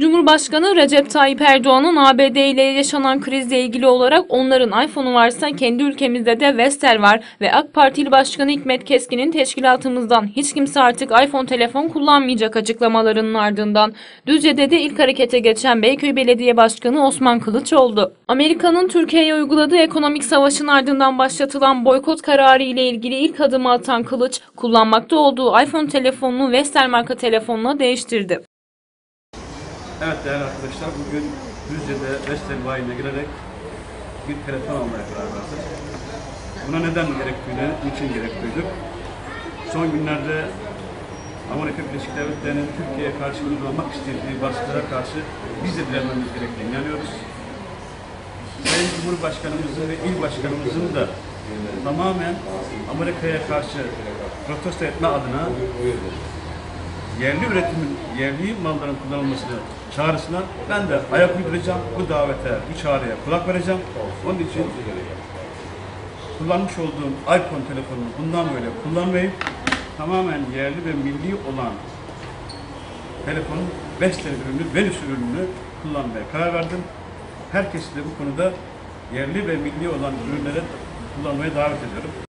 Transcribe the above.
Cumhurbaşkanı Recep Tayyip Erdoğan'ın ABD ile yaşanan krizle ilgili olarak onların iPhone'u varsa kendi ülkemizde de Vestel var ve AK Partili Başkanı Hikmet Keskin'in teşkilatımızdan hiç kimse artık iPhone telefon kullanmayacak açıklamalarının ardından Düzce'de de ilk harekete geçen Beyköy Belediye Başkanı Osman Kılıç oldu. Amerika'nın Türkiye'ye uyguladığı ekonomik savaşın ardından başlatılan boykot kararı ile ilgili ilk adımı atan Kılıç, kullanmakta olduğu iPhone telefonunu Vestel marka telefonuna değiştirdi. Evet değerli arkadaşlar bugün Düzce'de Vestel bayine girerek bir telefon almaya karar verdik. Buna neden gerek duyduk, niçin gerek? Son günlerde Amerika Birleşik Devletleri'nin Türkiye'ye karşı uygulamak istediği baskılara karşı biz de direnmemiz gerektiğini inanıyoruz. Sayın Cumhurbaşkanımızın ve il başkanımızın da tamamen Amerika'ya karşı protesto etme adına yerli üretimin, yerli malların kullanılmasını çağrısına ben de ayak uyduracağım. Bu davete, bu çağrıya kulak vereceğim. Onun için kullanmış olduğum iPhone telefonunu bundan böyle kullanmayıp tamamen yerli ve milli olan telefonun Vestel ürünü, Venüs ürününü kullanmaya karar verdim. Herkesi de bu konuda yerli ve milli olan ürünleri kullanmaya davet ediyorum.